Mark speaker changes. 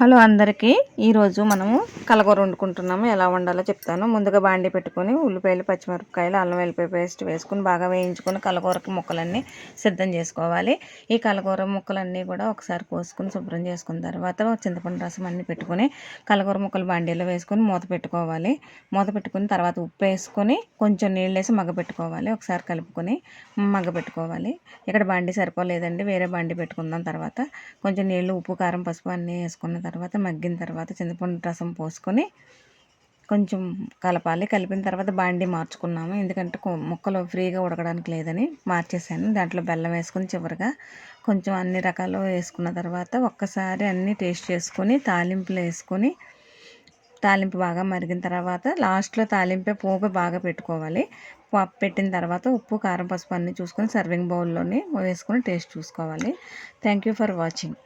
Speaker 1: Hello అందరికీ. ఈరోజు మనము కలగూర వండుకుంటున్నాము. ఎలా వండాలో చెప్తాను. ముందుగా బాండి పెట్టుకొని ఉల్లిపాయలు పచ్చిమిరపకాయలు అల్లం వెల్లిపాయ పేస్ట్ వేసుకుని బాగా వేయించుకొని కలగూరకి ముక్కలన్నీ సిద్ధం చేసుకోవాలి. ఈ కలగూర ముక్కలన్నీ కూడా ఒకసారి కోసుకుని శుభ్రం చేసుకున్న తర్వాత చింతపండు రసం అన్నీ పెట్టుకొని కలగూర ముక్కలు బాండీలో వేసుకొని మూత పెట్టుకోవాలి. మూత పెట్టుకుని తర్వాత ఉప్పు వేసుకొని కొంచెం నీళ్ళు వేసి మగ్గ పెట్టుకోవాలి. ఒకసారి కలుపుకొని మగ్గ పెట్టుకోవాలి. ఇక్కడ బాండి సరిపోలేదండి. వేరే బాండి పెట్టుకుందాం తర్వాత. కొంచెం నీళ్ళు ఉప్పు కారం పసుపు అన్నీ వేసుకున్న తర్వాత మగ్గిన తర్వాత చింతపండు రసం పోసుకొని కొంచెం కలపాలి. కలిపిన తర్వాత బాండి మార్చుకున్నాము. ఎందుకంటే ముక్కలు ఫ్రీగా ఉడకడానికి లేదని మార్చేసాను. దాంట్లో బెల్లం వేసుకొని చివరిగా కొంచెం అన్ని రకాలు వేసుకున్న తర్వాత ఒక్కసారి అన్నీ టేస్ట్ చేసుకొని తాలింపులు వేసుకొని తాలింపు బాగా మరిగిన తర్వాత లాస్ట్లో తాలింపే పోపు బాగా పెట్టుకోవాలి. పెట్టిన తర్వాత ఉప్పు కారం పసుపు అన్నీ చూసుకొని సర్వింగ్ బౌల్లోని వేసుకొని టేస్ట్ చూసుకోవాలి. Thank you for watching.